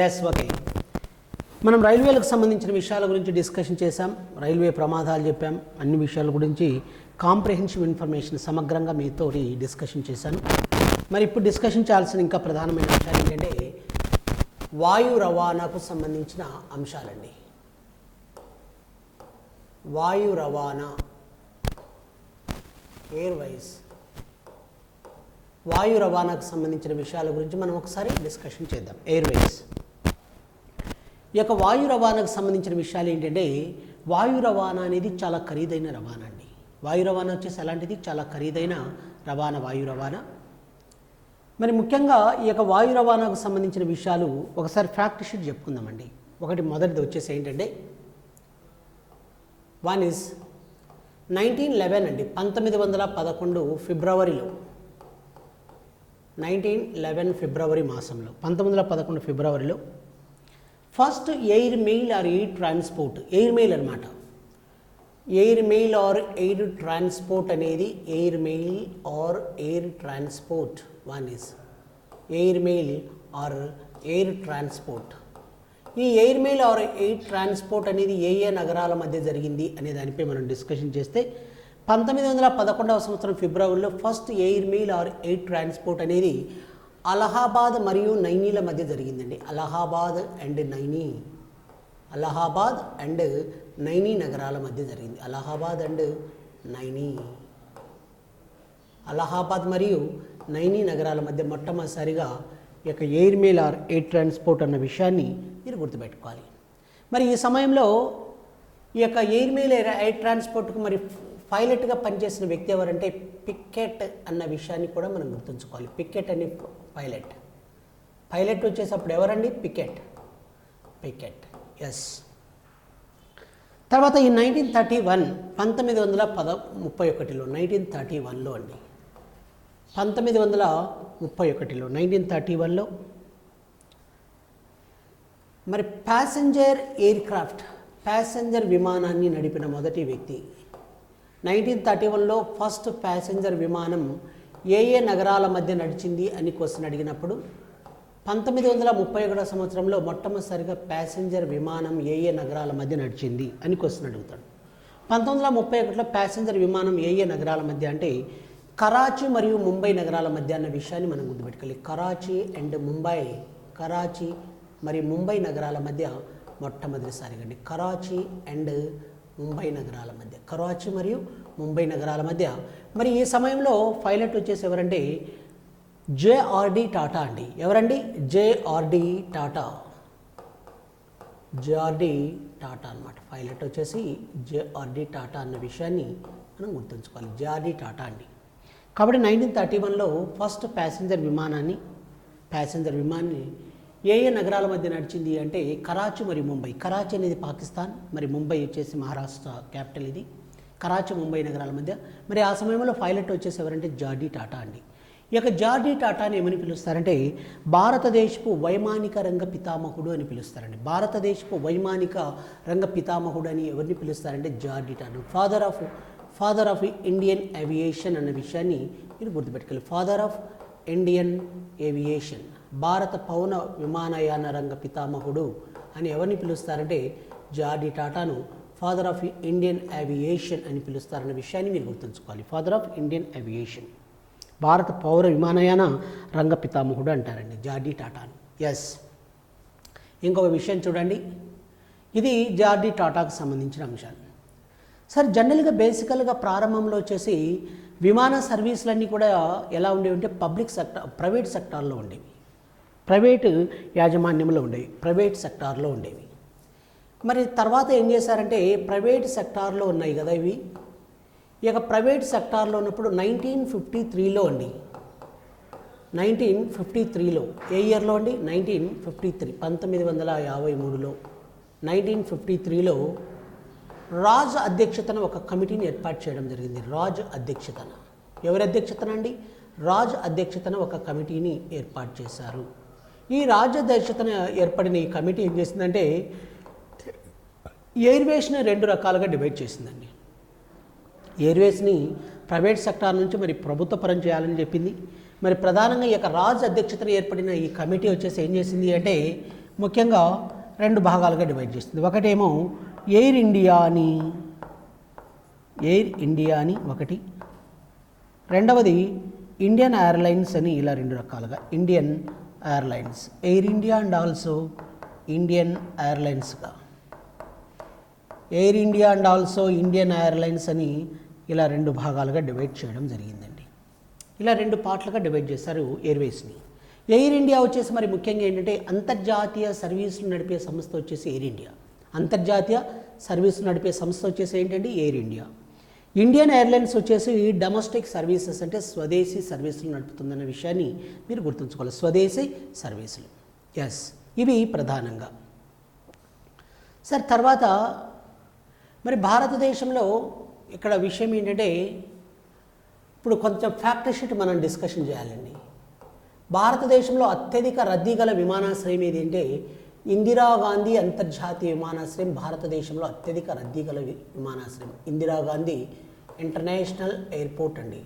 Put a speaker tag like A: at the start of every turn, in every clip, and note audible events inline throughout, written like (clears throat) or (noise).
A: Yes okay మనం రైల్వేలకు సంబంధించిన విషయాల గురించి డిస్కషన్ చేశాం రైల్వే ప్రమాదాలు చెప్పాం అన్ని విషయాల గురించి కాంప్రిహెన్సివ్ ఇన్ఫర్మేషన్ సమగ్రంగా మీతో డిస్కషన్ చేశాను. మరి ఇప్పుడు డిస్కషన్ చేయాల్సిన ఇంకా ప్రధానమైన విషయాలు ఏంటంటే వాయు రవాణాకు సంబంధించిన అంశాలండి. వాయు రవాణా ఎయిర్వైస్ వాయు రవాణాకు సంబంధించిన విషయాల గురించి మనం ఒకసారి డిస్కషన్ చేద్దాం. ఎయిర్వేస్ ఈ యొక్క వాయు రవాణాకు సంబంధించిన విషయాలు ఏంటంటే వాయు రవాణా అనేది చాలా ఖరీదైన రవాణా అండి. వాయు రవాణా వచ్చేసి ఎలాంటిది? చాలా ఖరీదైన రవాణా వాయు రవాణా. మరి ముఖ్యంగా ఈ యొక్క వాయు రవాణాకు సంబంధించిన విషయాలు ఒకసారి ఫ్యాక్ట్ షీట్ చెప్పుకుందామండి. ఒకటి మొదటిది వచ్చేసి ఏంటంటే వన్ ఇస్ నైన్టీన్ లెవెన్ అండి. పంతొమ్మిది వందల పదకొండు ఫిబ్రవరిలో నైన్టీన్ లెవెన్ ఫిబ్రవరి మాసంలో పంతొమ్మిది వందల పదకొండు ఫిబ్రవరిలో first air mail or air transport air mail అనమాట air mail or air transport అనేది air mail or air transport one is air mail or air transport ఈ air mail or air transport అనేది ఏ ఏ నగరాల మధ్య జరిగింది అనే దానిపై మనం డిస్కషన్ చేస్తే పంతొమ్మిది వందల పదకొండవ సంవత్సరం ఫిబ్రవరిలో first air mail or air transport అనేది అలహాబాద్ మరియు నైనీల మధ్య జరిగిందండి. అలహాబాద్ అండ్ నైనీ. అలహాబాద్ అండ్ నైనీ నగరాల మధ్య జరిగింది. అలహాబాద్ అండ్ నైనీ. అలహాబాద్ మరియు నైనీ నగరాల మధ్య మొట్టమొదటిసారిగా ఈ యొక్క air mail or air transport అన్న విషయాన్ని మీరు గుర్తుపెట్టుకోవాలి. మరి ఈ సమయంలో ఈ యొక్క ఎయిర్ మెయిల్ ఎయిర్ ట్రాన్స్పోర్ట్కు మరి పైలట్గా పనిచేసిన వ్యక్తి ఎవరంటే పిక్కెట్ అన్న విషయాన్ని కూడా మనం గుర్తుంచుకోవాలి. పికెట్ అనే పైలట్. పైలట్ వచ్చేసప్పుడు ఎవరండి? పికెట్. పికెట్. ఎస్ తర్వాత ఈ నైన్టీన్ థర్టీ వన్ పంతొమ్మిది వందల పద ముప్పై ఒకటిలో నైన్టీన్ థర్టీ వన్లో అండి. పంతొమ్మిది వందల ముప్పై ఒకటిలో నైన్టీన్ థర్టీ వన్లో మరి ప్యాసింజర్ ఎయిర్ క్రాఫ్ట్ ప్యాసింజర్ విమానాన్ని నడిపిన మొదటి వ్యక్తి నైన్టీన్ థర్టీ వన్లో ఫస్ట్ ప్యాసింజర్ విమానం ఏ ఏ నగరాల మధ్య నడిచింది అని క్వశ్చన్ అడిగినప్పుడు పంతొమ్మిది వందల ముప్పై ఒకటో సంవత్సరంలో మొట్టమొదటిసారిగా ప్యాసింజర్ విమానం ఏ ఏ నగరాల మధ్య నడిచింది అని క్వశ్చన్ అడుగుతాడు. పంతొమ్మిది వందల ముప్పై ఒకటిలో ప్యాసింజర్ విమానం ఏ ఏ నగరాల మధ్య అంటే కరాచీ మరియు ముంబై నగరాల మధ్య అన్న విషయాన్ని మనం గుర్తుపెట్టుకోవాలి. కరాచీ అండ్ ముంబై కరాచీ మరియు ముంబై నగరాల మధ్య మొట్టమొదటిసారిగా అండి. కరాచీ అండ్ ముంబై నగరాల మధ్య కరాచీ మరియు ముంబై నగరాల మధ్య. మరి ఈ సమయంలో పైలట్ వచ్చేసి ఎవరంటే జేఆర్డి టాటా అండి. ఎవరండి? జేఆర్డి టాటా. జేఆర్డి టాటా అనమాట పైలట్ వచ్చేసి జేఆర్డి టాటా అన్న విషయాన్ని మనం గుర్తుంచుకోవాలి. జేఆర్డి టాటా అండి. కాబట్టి నైన్టీన్ థర్టీ వన్లో ఫస్ట్ ప్యాసింజర్ విమానాన్ని ప్యాసింజర్ విమానాన్ని ఏ ఏ నగరాల మధ్య నడిచింది అంటే కరాచీ మరియు ముంబై. కరాచీ అనేది పాకిస్తాన్ మరి ముంబై వచ్చేసి మహారాష్ట్ర క్యాపిటల్ ఇది. కరాచీ ముంబై నగరాల మధ్య. మరి ఆ సమయంలో పైలట్ వచ్చేసి ఎవరంటే జార్డీ టాటా అండి. ఈ యొక్క జార్డీ టాటాని ఏమని పిలుస్తారంటే భారతదేశపు వైమానిక రంగ పితామహుడు అని పిలుస్తారండి. భారతదేశపు వైమానిక రంగ పితామహుడు అని ఎవరిని పిలుస్తారంటే JRD Tata. Father of father of Indian aviation అన్న విషయాన్ని మీరు గుర్తుపెట్టుకోవాలి. ఫాదర్ ఆఫ్ ఇండియన్ ఏవియేషన్ భారత పౌన విమానయాన రంగ పితామహుడు అని ఎవరిని పిలుస్తారంటే జార్డీ టాటాను ఫాదర్ ఆఫ్ ఇండియన్ ఏవియేషన్ అని పిలుస్తారన్న విషయాన్ని మీరు గుర్తుంచుకోవాలి. ఫాదర్ ఆఫ్ ఇండియన్ ఏవియేషన్ భారత పౌర విమానయాన రంగ పితామహుడు అంటారండి జార్డీ టాటాను. ఎస్ ఇంకొక విషయం చూడండి. ఇది జార్డీ టాటాకు సంబంధించిన అంశాలు. సార్ జనరల్గా బేసికల్గా ప్రారంభంలో వచ్చేసి విమాన సర్వీసులన్నీ కూడా ఎలా ఉండేవి అంటే పబ్లిక్ సెక్టర్ ప్రైవేట్ సెక్టార్లో ఉండేవి. ప్రైవేటు యాజమాన్యంలో ఉండేవి ప్రైవేట్ సెక్టార్లో ఉండేవి. మరి తర్వాత ఏం చేశారంటే ప్రైవేట్ సెక్టార్లో ఉన్నాయి కదా ఇవి. ఇక ప్రైవేట్ సెక్టార్లో ఉన్నప్పుడు నైన్టీన్ ఫిఫ్టీ త్రీలో అండి. నైన్టీన్ ఫిఫ్టీ త్రీలో ఏ ఇయర్లో అండి? నైన్టీన్ ఫిఫ్టీ త్రీ పంతొమ్మిది వందల యాభై మూడులో. నైన్టీన్ ఫిఫ్టీ త్రీలో రాజ్ అధ్యక్షతన ఒక కమిటీని ఏర్పాటు చేయడం జరిగింది. రాజ్ అధ్యక్షతన. ఎవరి అధ్యక్షతన అండి? రాజ్ అధ్యక్షతన ఒక కమిటీని ఏర్పాటు చేశారు. ఈ రాజ్యాధ్యక్షతన ఏర్పడిన ఈ కమిటీ ఏం చేసిందంటే ఎయిర్వేస్ని రెండు రకాలుగా డివైడ్ చేసిందండి. ఎయిర్వేస్ని ప్రైవేట్ సెక్టార్ నుంచి మరి ప్రభుత్వ పరం చేయాలని చెప్పింది. మరి ప్రధానంగా ఈ యొక్క రాజ్ అధ్యక్షతన ఏర్పడిన ఈ కమిటీ వచ్చేసి ఏం చేసింది అంటే ముఖ్యంగా రెండు భాగాలుగా డివైడ్ చేసింది. ఒకటేమో ఎయిర్ ఇండియా అని ఎయిర్ ఇండియా అని ఒకటి. రెండవది ఇండియన్ ఎయిర్లైన్స్ అని ఇలా రెండు రకాలుగా Indian Airlines Air India and also Indian ఎయిర్లైన్స్గా Air India and also Indian Airlines అని ఇలా రెండు భాగాలుగా డివైడ్ చేయడం జరిగిందండి. ఇలా రెండు పార్ట్లుగా డివైడ్ చేశారు ఎయిర్వేస్ని ఎయిర్ ఇండియా వచ్చేసి మరి ముఖ్యంగా ఏంటంటే అంతర్జాతీయ సర్వీసులు నడిపే సంస్థ వచ్చేసి ఎయిర్ ఇండియా అంతర్జాతీయ సర్వీసులు నడిపే సంస్థ వచ్చేసి ఏంటంటే ఎయిర్ ఇండియా ఇండియన్ ఎయిర్లైన్స్ వచ్చేసి డొమెస్టిక్ సర్వీసెస్ అంటే స్వదేశీ సర్వీసులు నడుపుతుందన్న విషయాన్ని మీరు గుర్తుంచుకోవాలి. స్వదేశీ సర్వీసులు ఎస్ ఇవి ప్రధానంగా. సార్ తర్వాత మరి భారతదేశంలో ఇక్కడ విషయం ఏంటంటే ఇప్పుడు కొంచెం ఫ్యాక్ట్ షీట్ మనం డిస్కషన్ చేయాలండి. భారతదేశంలో అత్యధిక రద్దీ గల విమానాశ్రయం ఏది అంటే ఇందిరాగాంధీ అంతర్జాతీయ విమానాశ్రయం భారతదేశంలో అత్యధిక రద్దీ గల విమానాశ్రయం. ఇందిరాగాంధీ ఇంటర్నేషనల్ ఎయిర్పోర్ట్ అండి.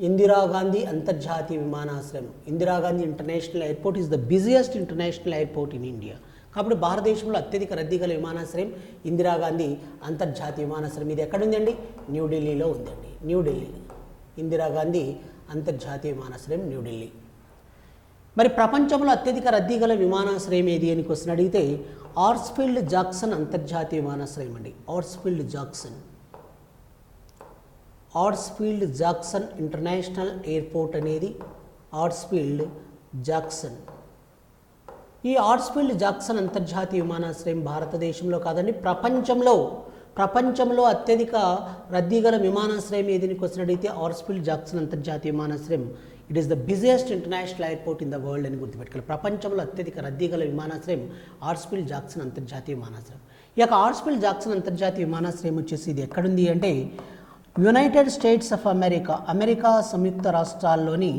A: ఇందిరాగాంధీ అంతర్జాతీయ విమానాశ్రయం. Indira Gandhi international airport is the busiest international airport in India. కాబట్టి భారతదేశంలో అత్యధిక రద్దీ గల విమానాశ్రయం ఇందిరాగాంధీ అంతర్జాతీయ విమానాశ్రయం. ఇది ఎక్కడ ఉందండి? న్యూఢిల్లీలో ఉందండి. న్యూఢిల్లీ ఇందిరాగాంధీ అంతర్జాతీయ విమానాశ్రయం న్యూఢిల్లీ మరి ప్రపంచంలో అత్యధిక రద్దీ గల విమానాశ్రయం ఏది అని క్వశ్చన్ అడిగితే ఆర్స్ఫీల్డ్ జాక్సన్ అంతర్జాతీయ విమానాశ్రయం అండి. Hartsfield Jackson. Hartsfield Jackson international airport అనేది ఆర్స్ఫీల్డ్ జాక్సన్. ఈ ఆర్స్ఫీల్డ్ జాక్సన్ అంతర్జాతీయ విమానాశ్రయం భారతదేశంలో కాదండి ప్రపంచంలో ప్రపంచంలో అత్యధిక రద్దీ గల విమానాశ్రయం ఏదని క్వశ్చన్ అడిగితే ఆర్స్ఫీల్డ్ జాక్సన్ అంతర్జాతీయ విమానాశ్రయం it is the busiest international airport in the world అని గుర్తుపెట్టుకోవాలి. ప్రపంచంలో అత్యధిక రద్దీ గల విమానాశ్రయం ఆర్స్పిల్ జాక్సన్ అంతర్జాతీయ విమానాశ్రయం. ఈ యొక్క ఆర్స్పిల్ జాక్సన్ అంతర్జాతీయ విమానాశ్రయం వచ్చేసి ఇది ఎక్కడుంది అంటే United States of America America సంయుక్త రాష్ట్రాల్లోని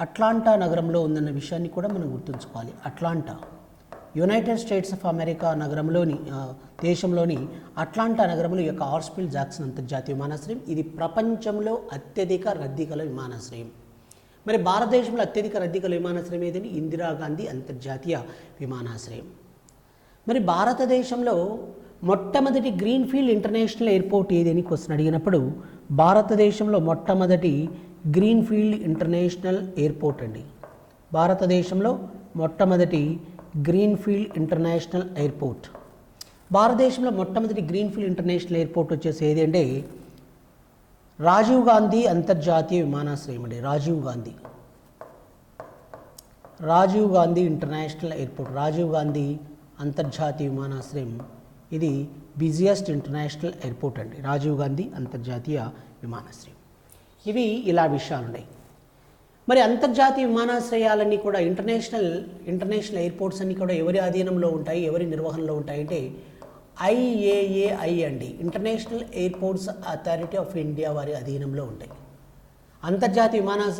A: అట్లాంటా నగరంలో ఉందన్న విషయాన్ని కూడా మనం గుర్తుంచుకోవాలి. Atlanta. United States of America నగరంలోని దేశంలోని అట్లాంటా నగరంలో ఈ యొక్క ఆర్స్పిల్ జాక్సన్ అంతర్జాతీయ విమానాశ్రయం. ఇది ప్రపంచంలో అత్యధిక రద్దీ గల విమానాశ్రయం. మరి భారతదేశంలో అత్యధిక రద్దీ విమానాశ్రయం ఏదని? ఇందిరాగాంధీ అంతర్జాతీయ విమానాశ్రయం. మరి భారతదేశంలో మొట్టమొదటి గ్రీన్ఫీల్డ్ ఇంటర్నేషనల్ ఎయిర్పోర్ట్ ఏది అని క్వశ్చన్ అడిగినప్పుడు భారతదేశంలో మొట్టమొదటి గ్రీన్ఫీల్డ్ ఇంటర్నేషనల్ ఎయిర్పోర్ట్ అండి. భారతదేశంలో మొట్టమొదటి గ్రీన్ఫీల్డ్ ఇంటర్నేషనల్ ఎయిర్పోర్ట్. భారతదేశంలో మొట్టమొదటి గ్రీన్ఫీల్డ్ ఇంటర్నేషనల్ ఎయిర్పోర్ట్ వచ్చేసి ఏది అంటే రాజీవ్ గాంధీ అంతర్జాతీయ విమానాశ్రయం అండి. రాజీవ్ గాంధీ. రాజీవ్ గాంధీ ఇంటర్నేషనల్ ఎయిర్పోర్ట్ రాజీవ్ గాంధీ అంతర్జాతీయ విమానాశ్రయం. ఇది బిజియెస్ట్ ఇంటర్నేషనల్ ఎయిర్పోర్ట్ అండి. రాజీవ్ గాంధీ అంతర్జాతీయ విమానాశ్రయం. ఇవి ఇలా విషయాలు ఉన్నాయి మరి అంతర్జాతీయ విమానాశ్రయాలన్నీ కూడా ఇంటర్నేషనల్ ఇంటర్నేషనల్ ఎయిర్పోర్ట్స్ అన్నీ కూడా ఎవరి అధీనంలో ఉంటాయి ఎవరి నిర్వహణలో ఉంటాయి అంటే ఐఏఏఐ అండి. International airports authority of India వారి అధీనంలో ఉంటాయి. అంతర్జాతీయ విమానాశ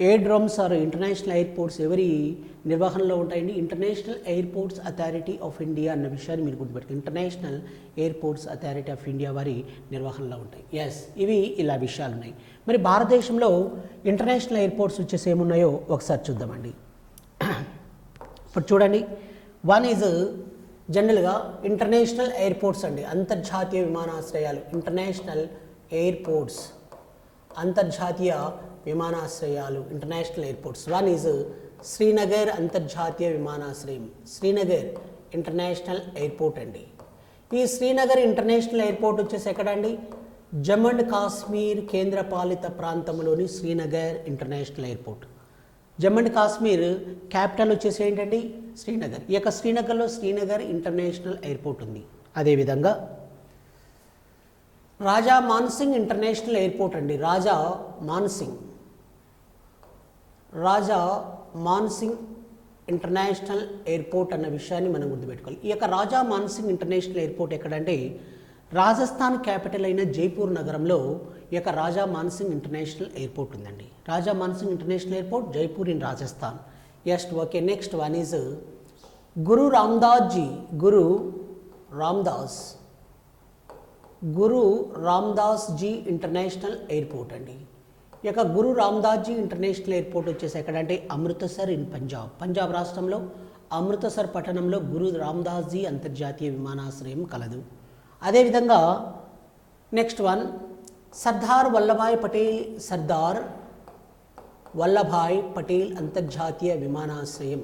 A: ఎయిర్ ఆర్ ఇంటర్నేషనల్ ఎయిర్పోర్ట్స్ ఎవరి నిర్వహణలో ఉంటాయండి? International airports authority of India అన్న విషయాన్ని మీరు గుర్తుపెట్టుకోండి. International airports authority of India వారి నిర్వహణలో ఉంటాయి. ఎస్ ఇవి ఇలా విషయాలు ఉన్నాయి. మరి భారతదేశంలో ఇంటర్నేషనల్ ఎయిర్పోర్ట్స్ వచ్చేసి ఏమున్నాయో ఒకసారి చూద్దామండి. (clears throat) ఇప్పుడు చూడండి. వన్ ఈజ్ జనరల్గా ఇంటర్నేషనల్ ఎయిర్పోర్ట్స్ అండి. అంతర్జాతీయ విమానాశ్రయాలు. International airports. అంతర్జాతీయ విమానాశ్రయాలు. International airports. One is Srinagar అంతర్జాతీయ విమానాశ్రయం. శ్రీనగర్ ఇంటర్నేషనల్ ఎయిర్పోర్ట్ అండి. ఈ శ్రీనగర్ ఇంటర్నేషనల్ ఎయిర్పోర్ట్ వచ్చేసి ఎక్కడండి? జమ్మూ అండ్ కాశ్మీర్ కేంద్రపాలిత ప్రాంతంలోని Srinagar international airport. Jammu and Kashmir capital వచ్చేసి ఏంటండి? శ్రీనగర్. ఈ యొక్క శ్రీనగర్లో శ్రీనగర్ ఇంటర్నేషనల్ ఎయిర్పోర్ట్ ఉంది. అదేవిధంగా రాజా మాన్సింగ్ ఇంటర్నేషనల్ ఎయిర్పోర్ట్ అండి. రాజా మాన్సింగ్. రాజా మాన్సింగ్ ఇంటర్నేషనల్ ఎయిర్పోర్ట్ అన్న విషయాన్ని మనం గుర్తుపెట్టుకోవాలి. ఈ యొక్క రాజా మాన్సింగ్ ఇంటర్నేషనల్ ఎయిర్పోర్ట్ ఎక్కడంటే రాజస్థాన్ క్యాపిటల్ అయిన జైపూర్ నగరంలో ఈ యొక్క రాజా మాన్సింగ్ ఇంటర్నేషనల్ ఎయిర్పోర్ట్ ఉందండి. Raja Mansingh international airport Jaipur in Rajasthan. ఎస్ట్ okay next one is Guru Ramdas ji Guru Ramdas Guru Ramdas ji international airport అండి. ఈ యొక్క గురు రామ్దాస్ జీ ఇంటర్నేషనల్ ఎయిర్పోర్ట్ వచ్చేసి ఎక్కడంటే అమృత్సర్ ఇన్ పంజాబ్. పంజాబ్ రాష్ట్రంలో అమృతసర్ పట్టణంలో గురు రామ్దాస్జీ అంతర్జాతీయ విమానాశ్రయం కలదు. అదేవిధంగా నెక్స్ట్ వన్ సర్దార్ వల్లభాయ్ పటేల్ సర్దార్ వల్లభాయ్ పటేల్ అంతర్జాతీయ విమానాశ్రయం.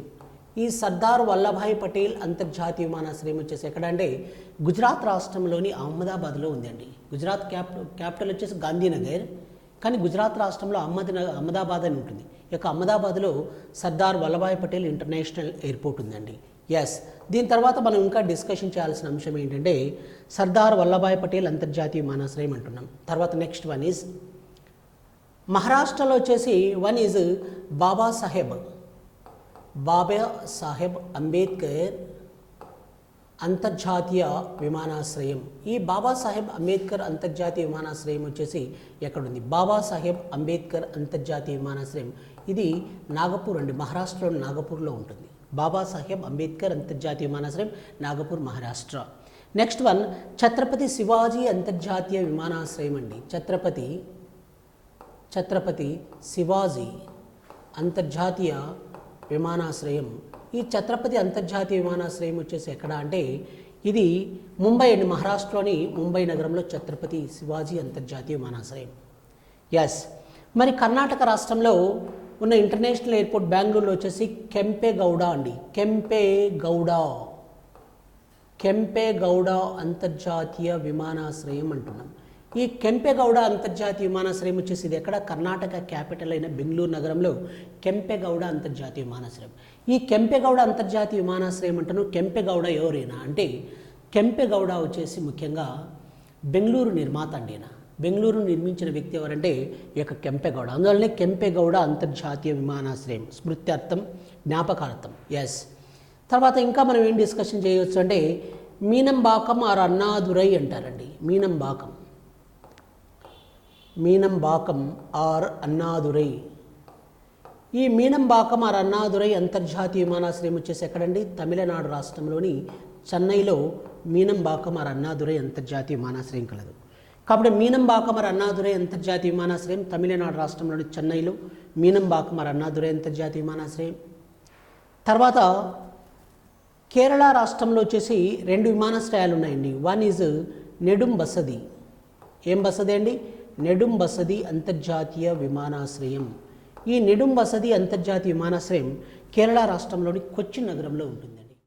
A: ఈ సర్దార్ వల్లభాయ్ పటేల్ అంతర్జాతీయ విమానాశ్రయం వచ్చేసి ఎక్కడంటే గుజరాత్ రాష్ట్రంలోని అహ్మదాబాద్లో ఉందండి. గుజరాత్ క్యాప్ క్యాపిటల్ వచ్చేసి గాంధీనగర్. కానీ గుజరాత్ రాష్ట్రంలో అహ్మద్ అహ్మదాబాద్ అని ఉంటుంది. ఈ యొక్క అహ్మదాబాద్లో సర్దార్ వల్లభాయ్ పటేల్ ఇంటర్నేషనల్ ఎయిర్పోర్ట్ ఉందండి. ఎస్ దీని తర్వాత మనం ఇంకా డిస్కషన్ చేయాల్సిన అంశం ఏంటంటే సర్దార్ వల్లభాయ్ పటేల్ అంతర్జాతీయ విమానాశ్రయం అంటున్నాం. తర్వాత నెక్స్ట్ వన్ ఈజ్ మహారాష్ట్రలో వచ్చేసి వన్ ఈజ్ బాబా సాహెబ్. బాబా సాహెబ్ అంబేద్కర్ అంతర్జాతీయ విమానాశ్రయం. ఈ బాబాసాహెబ్ అంబేద్కర్ అంతర్జాతీయ విమానాశ్రయం వచ్చేసి ఎక్కడుంది? బాబాసాహెబ్ అంబేద్కర్ అంతర్జాతీయ విమానాశ్రయం. ఇది నాగపూర్ అండి. మహారాష్ట్రలోని నాగపూర్లో ఉంటుంది. బాబాసాహెబ్ అంబేద్కర్ అంతర్జాతీయ విమానాశ్రయం నాగపూర్ మహారాష్ట్ర. నెక్స్ట్ వన్ ఛత్రపతి శివాజీ అంతర్జాతీయ విమానాశ్రయం అండి. ఛత్రపతి ఛత్రపతి శివాజీ అంతర్జాతీయ విమానాశ్రయం. ఈ ఛత్రపతి అంతర్జాతీయ విమానాశ్రయం వచ్చేసి ఎక్కడ అంటే ఇది ముంబై అండి మహారాష్ట్రలోని ముంబై నగరంలో ఛత్రపతి శివాజీ అంతర్జాతీయ విమానాశ్రయం. ఎస్ మరి కర్ణాటక రాష్ట్రంలో ఉన్న ఇంటర్నేషనల్ ఎయిర్పోర్ట్ బెంగళూరులో వచ్చేసి కెంపేగౌడ అండి. కెంపేగౌడ. కెంపేగౌడ అంతర్జాతీయ విమానాశ్రయం అంటున్నాం. ఈ కెంపెగౌడ అంతర్జాతీయ విమానాశ్రయం వచ్చేసి ఇది ఎక్కడ? కర్ణాటక క్యాపిటల్ అయిన బెంగళూరు నగరంలో కెంపెగౌడ అంతర్జాతీయ విమానాశ్రయం. ఈ కెంపెగౌడ అంతర్జాతీయ విమానాశ్రయం అంటాను కెంపెగౌడ ఎవరైనా? అంటే కెంపెగౌడ వచ్చేసి ముఖ్యంగా బెంగళూరు నిర్మాత అండి ఈయన. బెంగళూరు నిర్మించిన వ్యక్తి ఎవరంటే ఈ యొక్క కెంపెగౌడ. అందువల్లనే కెంపెగౌడ అంతర్జాతీయ విమానాశ్రయం. స్మృత్యర్థం జ్ఞాపకార్థం. ఎస్ తర్వాత ఇంకా మనం ఏం డిస్కషన్ చేయవచ్చు అంటే మీనంబాకం ఆర్ అన్నాదురై అంటారండి. మీనంబాకం. మీనంబాకం ఆర్ అన్నాదురై. ఈ మీనంబాకం ఆర్ అన్నాదురై అంతర్జాతీయ విమానాశ్రయం వచ్చేసి ఎక్కడండి? తమిళనాడు రాష్ట్రంలోని చెన్నైలో మీనంబాకం ఆర్ అన్నాదురై అంతర్జాతీయ విమానాశ్రయం కలదు. కాబట్టి మీనంబాకమర్ అన్నాదురై అంతర్జాతీయ విమానాశ్రయం తమిళనాడు రాష్ట్రంలోని చెన్నైలో. మీనంబాకమర్ అన్నాదురై అంతర్జాతీయ విమానాశ్రయం. తర్వాత కేరళ రాష్ట్రంలో వచ్చేసి రెండు విమానాశ్రయాలు ఉన్నాయండి వన్ ఈజ్ నెడుం బసది ఏం బసది అండి? నెడుం బసది అంతర్జాతీయ విమానాశ్రయం. ఈ నెడుం బసది అంతర్జాతీయ విమానాశ్రయం కేరళ రాష్ట్రంలోని కొచ్చిన్ నగరంలో ఉంటుంది